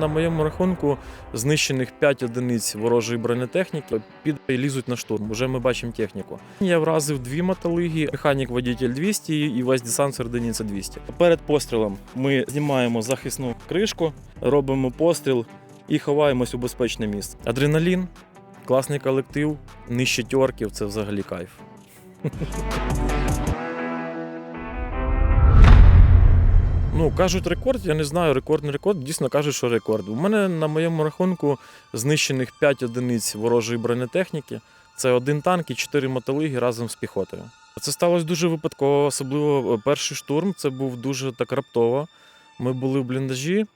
На моєму рахунку знищених 5 одиниць ворожої бронетехніки під лізуть на штурм. Уже ми бачимо техніку. Я вразив дві мотолиги, механік водитель 200 і весь десант середині це 200. Перед пострілом ми знімаємо захисну кришку, робимо постріл і ховаємось у безпечне місце. Адреналін, класний колектив, нижче тьорків це взагалі кайф. Ну, кажуть рекорд, я не знаю, рекорд не рекорд, дійсно кажуть, що рекорд. У мене на моєму рахунку знищених 5 одиниць ворожої бронетехніки. Це один танк і 4 мотолиги разом з піхотою. Це сталося дуже випадково, особливо е, перший штурм. Це був дуже так раптово. Ми були в бліндажі,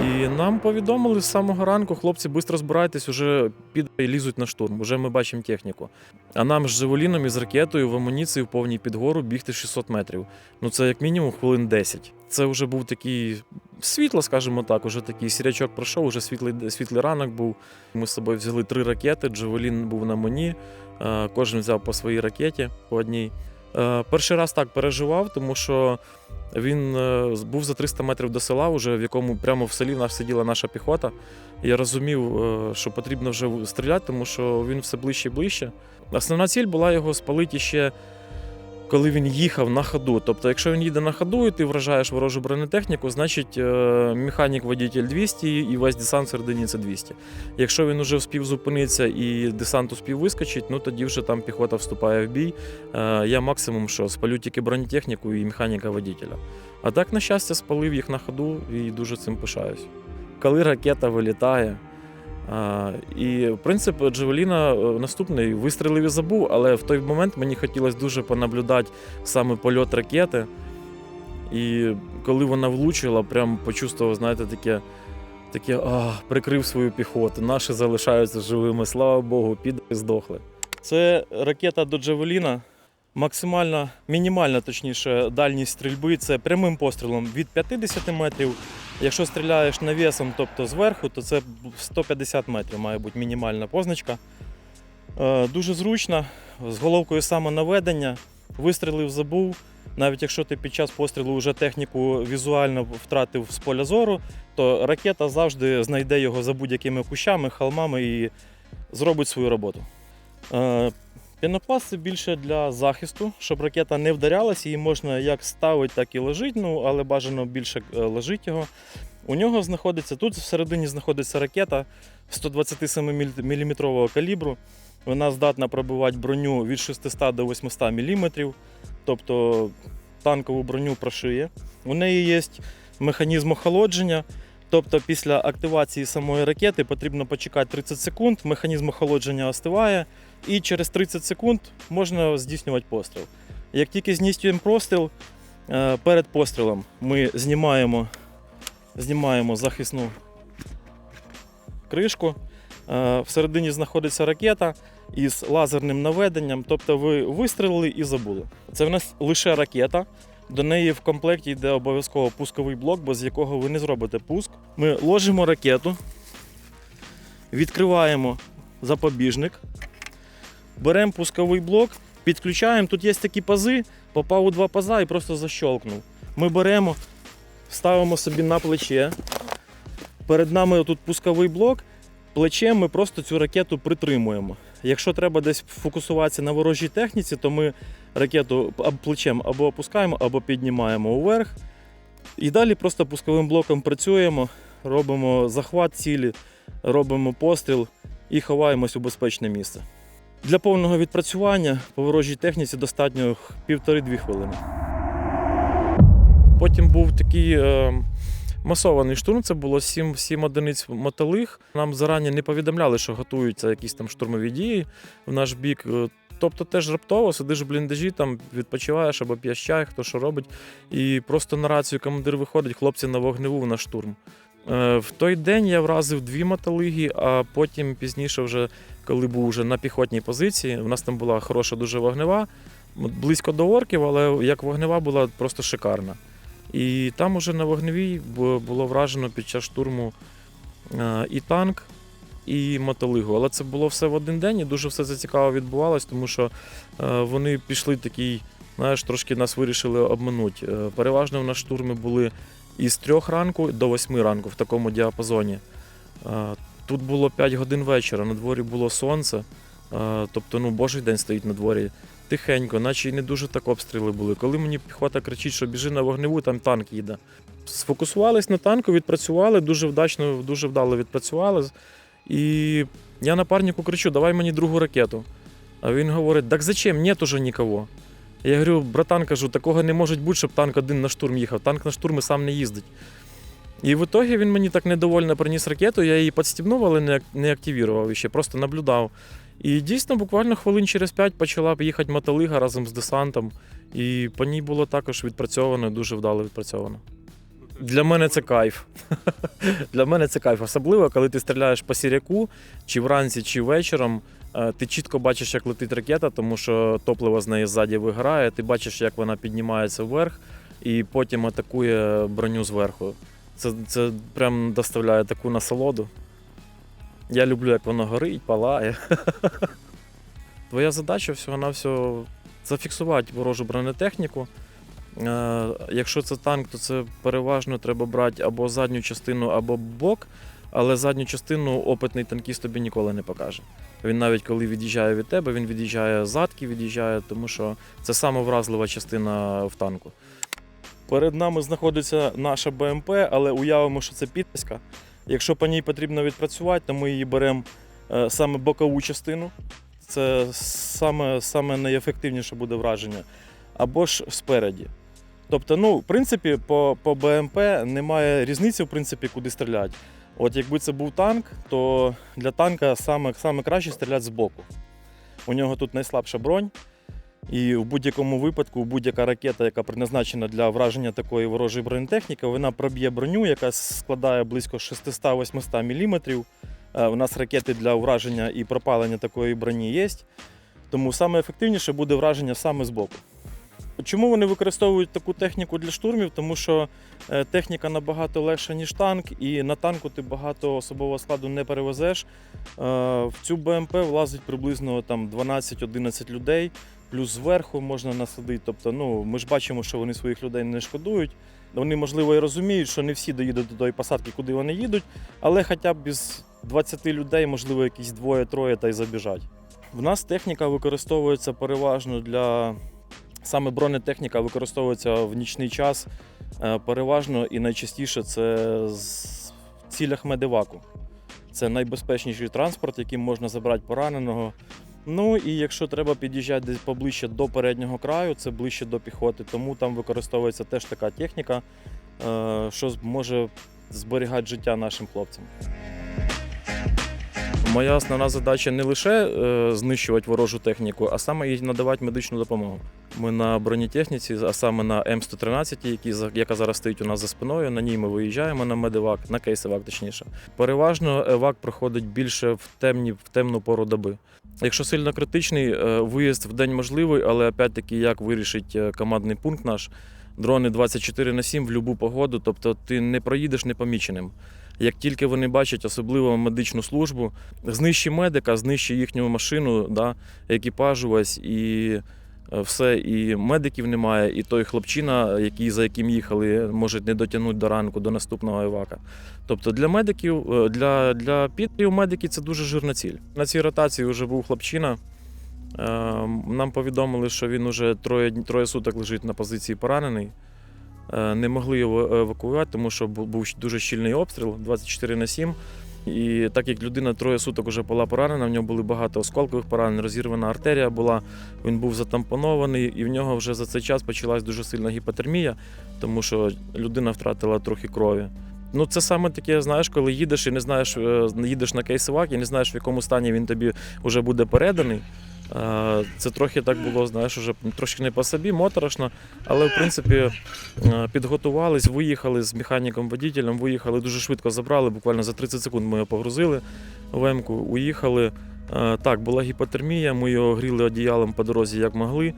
і нам повідомили з самого ранку, хлопці, швидко збирайтесь, уже під і лізуть на штурм. Уже ми бачимо техніку. А нам з Жевеліном і з ракетою в амуніції в повній підгору бігти 600 метрів. Ну це як мінімум хвилин 10. Це вже був такий світло, скажімо так. Уже такий сірячок пройшов, уже світлий, світлий ранок був. Ми з собою взяли три ракети. Джевелін був на мені. Кожен взяв по своїй ракеті по одній. Е, Перший раз так переживав, тому що він е, був за 300 метрів до села, вже в якому прямо в селі нас сиділа наша піхота. Я розумів, е, що потрібно вже стріляти, тому що він все ближче і ближче. Основна ціль була його спалити ще коли він їхав на ходу. Тобто, якщо він їде на ходу і ти вражаєш ворожу бронетехніку, значить е, механік водитель 200 і весь десант середині це 200. Якщо він уже вспів зупинитися і десант успів вискочить, ну тоді вже там піхота вступає в бій. Е, Я максимум що спалю тільки бронетехніку і механіка водителя. А так, на щастя, спалив їх на ходу і дуже цим пишаюсь. Коли ракета вилітає. І принцип Джевеліна е, наступний вистрілив і забув, але в той момент мені хотілося дуже понаблюдати саме польот ракети. І коли вона влучила, прям почувствував, знаєте, таке, таке а, прикрив свою піхоту. Наші залишаються живими, слава Богу, піди здохли. Це ракета до Джевеліна. Максимальна, мінімальна, точніше, дальність стрільби це прямим пострілом від 50 метрів. Якщо стріляєш навісом, тобто зверху, то це 150 метрів має бути мінімальна позначка. Е, Дуже зручно, з головкою самонаведення, вистрілив, забув. Навіть якщо ти під час пострілу вже техніку візуально втратив з поля зору, то ракета завжди знайде його за будь-якими кущами, холмами і зробить свою роботу. Пінопласт це більше для захисту, щоб ракета не вдарялась, її можна як ставити, так і лежить, ну, але бажано більше е, лежить його. У нього знаходиться тут всередині знаходиться ракета 127 мм калібру. Вона здатна пробивати броню від 600 до 800 мм, тобто танкову броню прошиє. У неї є механізм охолодження. Тобто після активації самої ракети потрібно почекати 30 секунд, механізм охолодження остиває, і через 30 секунд можна здійснювати постріл. Як тільки здійснюємо постріл, е, перед пострілом ми знімаємо, знімаємо захисну кришку. Е, Всередині знаходиться ракета із лазерним наведенням, тобто ви вистрілили і забули. Це в нас лише ракета. До неї в комплекті йде обов'язково пусковий блок, без якого ви не зробите пуск. Ми ложимо ракету, відкриваємо запобіжник, беремо пусковий блок, підключаємо. Тут є такі пази, попав у два паза і просто защолкнув. Ми беремо, ставимо собі на плече. Перед нами тут пусковий блок. Плечем ми просто цю ракету притримуємо. Якщо треба десь фокусуватися на ворожій техніці, то ми ракету плечем або опускаємо, або піднімаємо уверх. І далі просто пусковим блоком працюємо, робимо захват цілі, робимо постріл і ховаємось у безпечне місце. Для повного відпрацювання по ворожій техніці достатньо півтори-дві хвилини. Потім був такий е, масований штурм, це було 7, 7 одиниць мотолиг. Нам зарані не повідомляли, що готуються якісь там штурмові дії в наш бік. Е, Тобто теж раптово сидиш в бліндажі, там відпочиваєш або п'єш чай, хто що робить. І просто на рацію командир виходить, хлопці на вогневу на штурм. Е, В той день я вразив дві мотолиги, а потім пізніше, вже, коли був вже на піхотній позиції, у нас там була хороша дуже вогнева, близько до орків, але як вогнева була просто шикарна. І там уже на вогневій було вражено під час штурму е, і танк, і мотолигу. Але це було все в один день і дуже все це цікаво відбувалось, тому що е, вони пішли такий, знаєш, трошки нас вирішили обманути. Е, Переважно в нас штурми були із 3 ранку до 8 ранку в такому діапазоні. Е, Тут було 5 годин вечора, на дворі було сонце, е, тобто ну, божий день стоїть на дворі. Тихенько, наче й не дуже так обстріли були. Коли мені піхота кричить, що біжи на вогневу, там танк їде. Сфокусувались на танку, відпрацювали, дуже вдачно, дуже вдало відпрацювали. І я напарнику кричу, давай мені другу ракету. А він говорить, так зачем? Нет уже нікого. Я говорю, братан, кажу, такого не може бути, щоб танк один на штурм їхав. Танк на штурм і сам не їздить. І в ітогі він мені так недовольно приніс ракету, я її підстібнув, але не, не активував ще, просто наблюдав. І дійсно, буквально хвилин через п'ять почала їхати мотолига разом з десантом. І по ній було також відпрацьовано, дуже вдало відпрацьовано. Для мене це кайф. Для мене це кайф. Особливо, коли ти стріляєш по сіряку, чи вранці, чи вечором. Е, Ти чітко бачиш, як летить ракета, тому що топливо з неї ззаді виграє. Ти бачиш, як вона піднімається вверх і потім атакує броню зверху. Це, це прям доставляє таку насолоду. Я люблю, як воно горить, палає. Твоя задача всього-навсього зафіксувати ворожу бронетехніку. Е, Якщо це танк, то це переважно треба брати або задню частину, або бок, але задню частину опитний танкіст тобі ніколи не покаже. Він навіть коли від'їжджає від тебе, він від'їжджає задки, від'їжджає, тому що це саме вразлива частина в танку. Перед нами знаходиться наша БМП, але уявимо, що це підписка. Якщо по ній потрібно відпрацювати, то ми її беремо е, саме бокову частину. Це саме, саме найефективніше буде враження. Або ж спереді. Тобто, ну, в принципі, по, по БМП немає різниці, в принципі, куди стріляти. От якби це був танк, то для танка саме, саме краще стріляти збоку. У нього тут найслабша бронь. І в будь-якому випадку, будь-яка ракета, яка призначена для враження такої ворожої бронетехніки, вона проб'є броню, яка складає близько 600-800 мм. У нас ракети для враження і пропалення такої броні є. Тому саме ефективніше буде враження саме з боку. Чому вони використовують таку техніку для штурмів? Тому що е, техніка набагато легша, ніж танк, і на танку ти багато особового складу не перевезеш. Е, В цю БМП влазить приблизно там 12-11 людей, плюс зверху можна насадити. Тобто, ну, ми ж бачимо, що вони своїх людей не шкодують. Вони, можливо, і розуміють, що не всі доїдуть до тої посадки, куди вони їдуть, але хоча б із 20 людей, можливо, якісь двоє-троє та й забіжать. В нас техніка використовується переважно для саме бронетехніка використовується в нічний час. е, Переважно і найчастіше це в цілях медиваку. Це найбезпечніший транспорт, яким можна забрати пораненого. Ну і якщо треба під'їжджати десь поближче до переднього краю, це ближче до піхоти, тому там використовується теж така техніка, е, що може зберігати життя нашим хлопцям. Моя основна задача не лише е, знищувати ворожу техніку, а саме їй надавати медичну допомогу. Ми на бронетехніці, а саме на М113, які, яка зараз стоїть у нас за спиною. На ній ми виїжджаємо на медивак, на кейсивак точніше. Переважно евак проходить більше в темні, в темну пору доби. Якщо сильно критичний, е, виїзд в день можливий, але опять-таки, як вирішить е, командний пункт наш, дрони 24 на 7 в будь-яку погоду, тобто ти не проїдеш непоміченим. Як тільки вони бачать особливо медичну службу, знищи медика, знищи їхню машину, да, екіпаж увесь і е, все. І медиків немає, і той хлопчина, який, за яким їхали, може не дотягнути до ранку, до наступного евака. Тобто для медиків, е, для, для підрів медики це дуже жирна ціль. На цій ротації вже був хлопчина. Е, Нам повідомили, що він уже троє, троє суток лежить на позиції поранений. Е, Не могли його евакуювати, тому що був дуже щільний обстріл 24 на 7. І так як людина троє суток вже була поранена, в нього були багато осколкових поранень, розірвана артерія була, він був затампонований, і в нього вже за цей час почалась дуже сильна гіпотермія, тому що людина втратила трохи крові. Ну, це саме таке, знаєш, коли їдеш і не знаєш, е, їдеш на кейсивак і не знаєш, в якому стані він тобі вже буде переданий. Е, Це трохи так було, знаєш, уже трошки не по собі, моторошно, але в принципі е, підготувались, виїхали з механіком-водітелем, виїхали, дуже швидко забрали, буквально за 30 секунд ми його погрузили в Емку, уїхали. Е, Так, була гіпотермія, ми його гріли одіялом по дорозі як могли.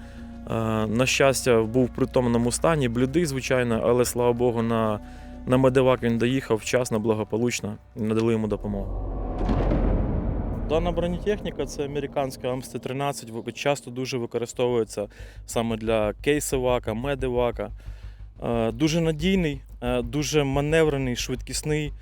На щастя, був в притомному стані, блідий, звичайно, але слава Богу, на, на медивак він доїхав вчасно, благополучно надали йому допомогу. Дана бронетехніка це американська АМСТ-13, часто дуже використовується саме для кейсивака, медивака. Е, Дуже надійний, е, дуже маневрений, швидкісний.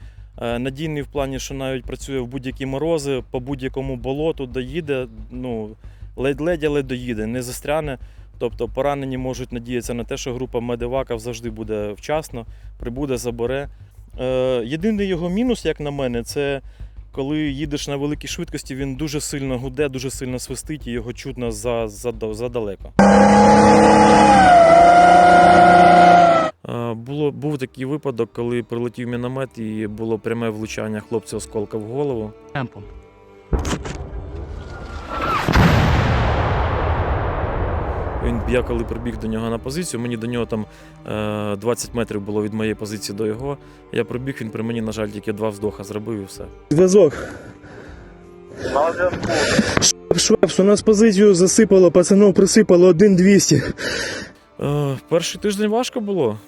Е, Надійний в плані, що навіть працює в будь-які морози, по будь-якому болоту доїде, ну, ледь-ледь, але доїде, не застряне. Тобто поранені можуть надіятися на те, що група медиваків завжди буде вчасно, прибуде, забере. Єдиний його мінус, як на мене, це коли їдеш на великій швидкості, він дуже сильно гуде, дуже сильно свистить і його чутно за, за, задалеко. Е, Було, був такий випадок, коли прилетів міномет і було пряме влучання хлопця осколка в голову. темпом. Він я коли прибіг до нього на позицію, мені до нього там е, 20 метрів було від моєї позиції до його. Я пробіг, він при мені, на жаль, тільки два вздоха зробив і все. Зв'язок. Швепс, у нас позицію засипало, пацанов присипало 1-200. Е, перший тиждень важко було.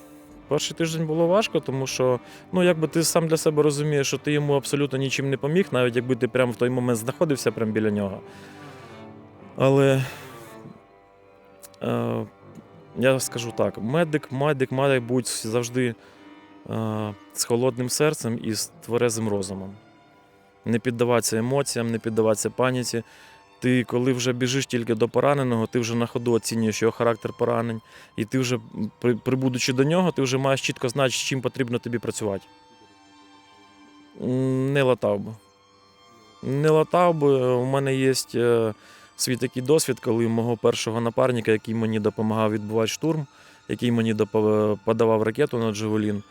Перший тиждень було важко, тому що, ну, якби ти сам для себе розумієш, що ти йому абсолютно нічим не поміг, навіть якби ти прямо в той момент знаходився прямо біля нього. Але е, я скажу так: медик, медик має бути завжди е, з холодним серцем і з тверезим розумом. Не піддаватися емоціям, не піддаватися паніці. Ти, коли вже біжиш тільки до пораненого, ти вже на ходу оцінюєш його характер поранень, і ти вже, прибудучи до нього, ти вже маєш чітко знати, з чим потрібно тобі працювати. Не латав би. Не латав би. У мене є е, свій такий досвід, коли мого першого напарника, який мені допомагав відбувати штурм, який мені подавав ракету на Джевелін,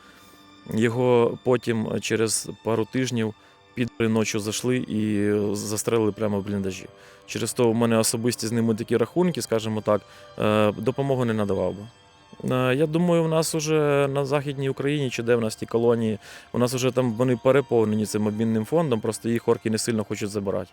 його потім через пару тижнів підри ночі зайшли і застрелили прямо в бліндажі. Через то у мене особисті з ними такі рахунки, скажімо так, е, допомогу не надавав би. Е, Я думаю, в нас уже на Західній Україні чи де в нас ті колонії, у нас вже там вони переповнені цим обмінним фондом, просто їх орки не сильно хочуть забирати.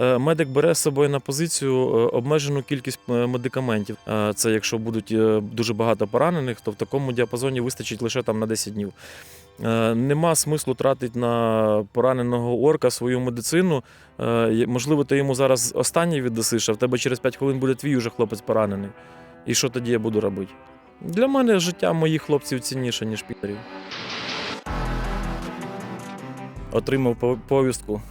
Е, Медик бере з собою на позицію е, обмежену кількість е, медикаментів. Це якщо будуть дуже багато поранених, то в такому діапазоні вистачить лише там на 10 днів. Нема смислу тратити на пораненого орка свою медицину. Можливо, ти йому зараз останній віддасиш, а в тебе через 5 хвилин буде твій уже хлопець поранений. І що тоді я буду робити? Для мене життя моїх хлопців цінніше, ніж підерів. Отримав повістку.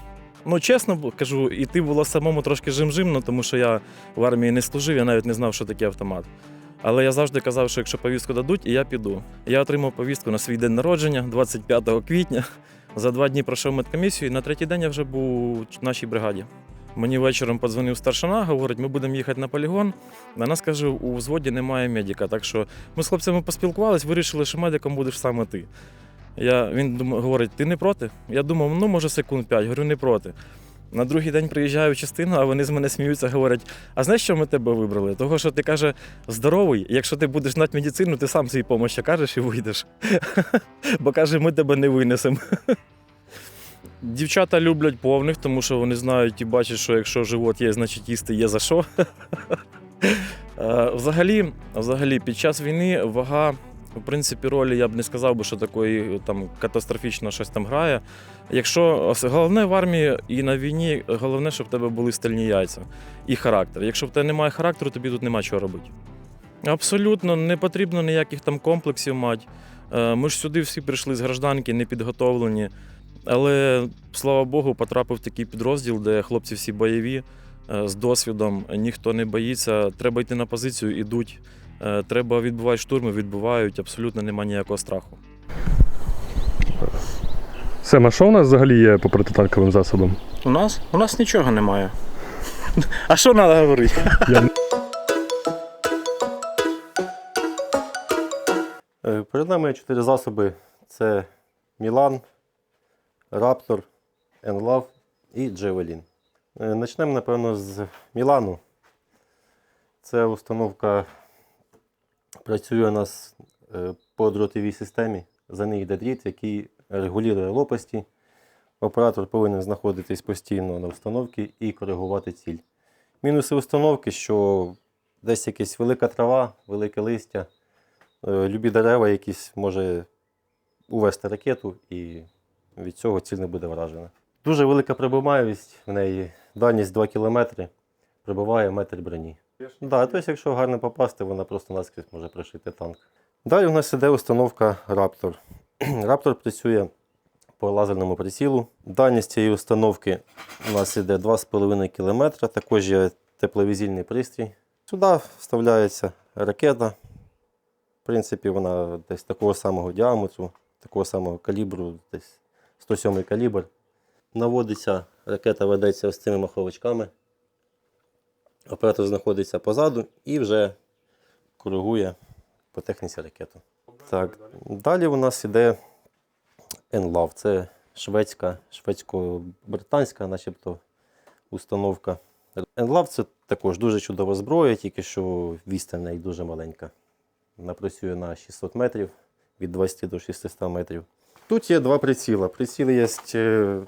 Ну, чесно кажу, іти було самому трошки жим-жимно, тому що я в армії не служив, я навіть не знав, що таке автомат. Але я завжди казав, що якщо повістку дадуть, і я піду. Я отримав повістку на свій день народження, 25 квітня. За два дні пройшов медкомісію, і на третій день я вже був в нашій бригаді. Мені вечором подзвонив старшина, говорить, ми будемо їхати на полігон. Вона скаже, у взводі немає медика. Так що ми з хлопцями поспілкувались, вирішили, що медиком будеш саме ти. Я, він дум- говорить, ти не проти? Я думав, ну може секунд 5, говорю, не проти. На другий день приїжджаю в частину, а вони з мене сміються, говорять: а знаєш, що ми тебе вибрали? Того, що ти каже, здоровий, якщо ти будеш знати медицину, ти сам свій помощі кажеш і вийдеш. Бо каже, ми тебе не винесемо. Дівчата люблять повних, тому що вони знають і бачать, що якщо живот є, значить їсти є за що. Взагалі, взагалі, під час війни вага, в принципі, ролі я б не сказав би, що такої там катастрофічно щось там грає. Якщо головне в армії і на війні, головне, щоб в тебе були стальні яйця і характер. Якщо в тебе немає характеру, тобі тут нема чого робити. Абсолютно не потрібно ніяких там комплексів мати. Е, Ми ж сюди всі прийшли з гражданки, не підготовлені. Але слава Богу, потрапив такий підрозділ, де хлопці всі бойові, е, з досвідом, ніхто не боїться. Треба йти на позицію, ідуть. Е, Треба відбувати штурми, відбувають, абсолютно немає ніякого страху. Сема, що у нас взагалі є по протитанковим засобам? У нас? У нас нічого немає. А що треба говорити? Я... Е, Перед нами чотири засоби: це Мілан, Раптор, Енлав і Джевелін. Е, Начнемо, напевно, з Мілану. Це установка працює у нас е, по дротовій системі. За неї йде дріт, який регулює лопасті. Оператор повинен знаходитись постійно на установці і коригувати ціль. Мінуси установки, що десь якась велика трава, велике листя. Е, любі дерева якісь може увести ракету, і від цього ціль не буде вражена. Дуже велика прибиваємість в неї, дальність 2 км, прибиває метр броні. Да, тобто, якщо гарно попасти, вона просто наскрізь може прошити танк. Далі у нас іде установка Raptor. Raptor працює по лазерному прицілу. Дальність цієї установки у нас іде 2,5 км. Також є тепловізійний пристрій. Сюди вставляється ракета. В принципі, вона десь такого самого діаметру, такого самого калібру, десь 107 калібр. Наводиться, ракета ведеться ось цими маховичками. Оператор знаходиться позаду і вже коригує по техніці ракету. Так, далі у нас іде NLAV. Це шведська, шведсько-британська, начебто, установка. NLAV це також дуже чудова зброя, тільки що відстань в неї дуже маленька. Вона працює на 600 метрів від 20 до 600 метрів. Тут є два приціла. Приціл є е,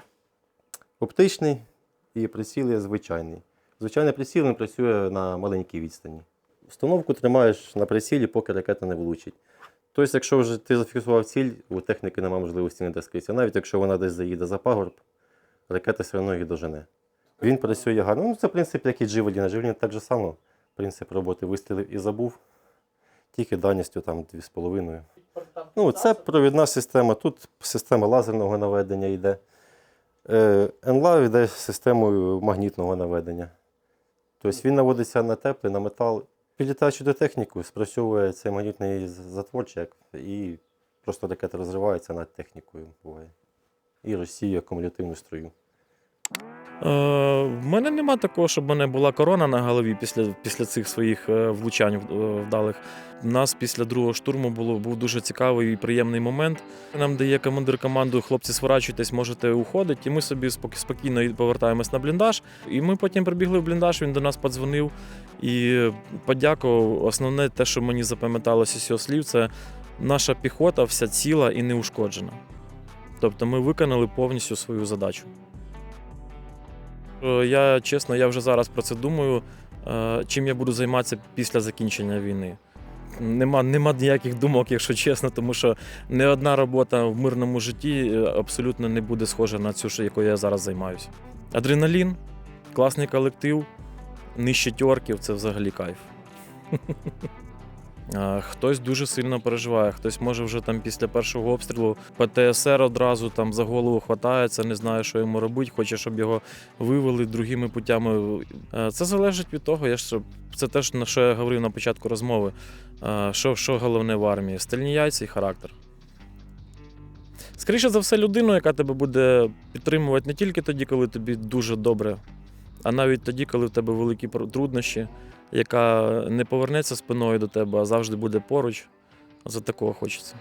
оптичний і приціл є звичайний. Звичайний приціл він працює на маленькій відстані. Установку тримаєш на прицілі, поки ракета не влучить. Тобто, якщо вже ти зафіксував ціль, у техніки немає можливості не доскритися. Навіть якщо вона десь заїде за пагорб, ракета все одно її дожене. Він працює гарно. Ну, це в принципі як і Дживелін. Дживелін так же само. Принцип роботи вистрілив і забув. Тільки дальністю там 2,5. Ну, це провідна система. Тут система лазерного наведення йде. Е, NLAV йде системою магнітного наведення. Тобто він наводиться на тепле, на метал. Підлітаючи до техніку, спрацьовує цей магнітний затворчик і просто ракета розривається над технікою. Буває. І розсіє акумулятивну струю. Е, в мене нема такого, щоб мене була корона на голові після, після цих своїх е, влучань е, вдалих. У нас після другого штурму було, був дуже цікавий і приємний момент. Нам дає командир команду, хлопці, сворачуйтесь, можете уходити. І ми собі спок- спокійно повертаємось на бліндаж. І ми потім прибігли в бліндаж, він до нас подзвонив і подякував. Основне те, що мені запам'яталося з його слів, це наша піхота вся ціла і неушкоджена. Тобто ми виконали повністю свою задачу. Е, Я чесно, я вже зараз про це думаю, е, чим я буду займатися після закінчення війни. Нема, нема ніяких думок, якщо чесно, тому що не одна робота в мирному житті е, абсолютно не буде схожа на цю, якою я зараз займаюся. Адреналін, класний колектив, нижче тьорків це взагалі кайф. Хтось дуже сильно переживає, хтось може вже там після першого обстрілу ПТСР одразу там за голову хватається, не знає, що йому робити, хоче, щоб його вивели другими путями. Е, Це залежить від того, я ж це теж на що я говорив на початку розмови. Е, Що, що головне в армії? Стальні яйця і характер. Скоріше за все, людину, яка тебе буде підтримувати не тільки тоді, коли тобі дуже добре, а навіть тоді, коли в тебе великі труднощі, яка не повернеться спиною до тебе, а завжди буде поруч. За такого хочеться.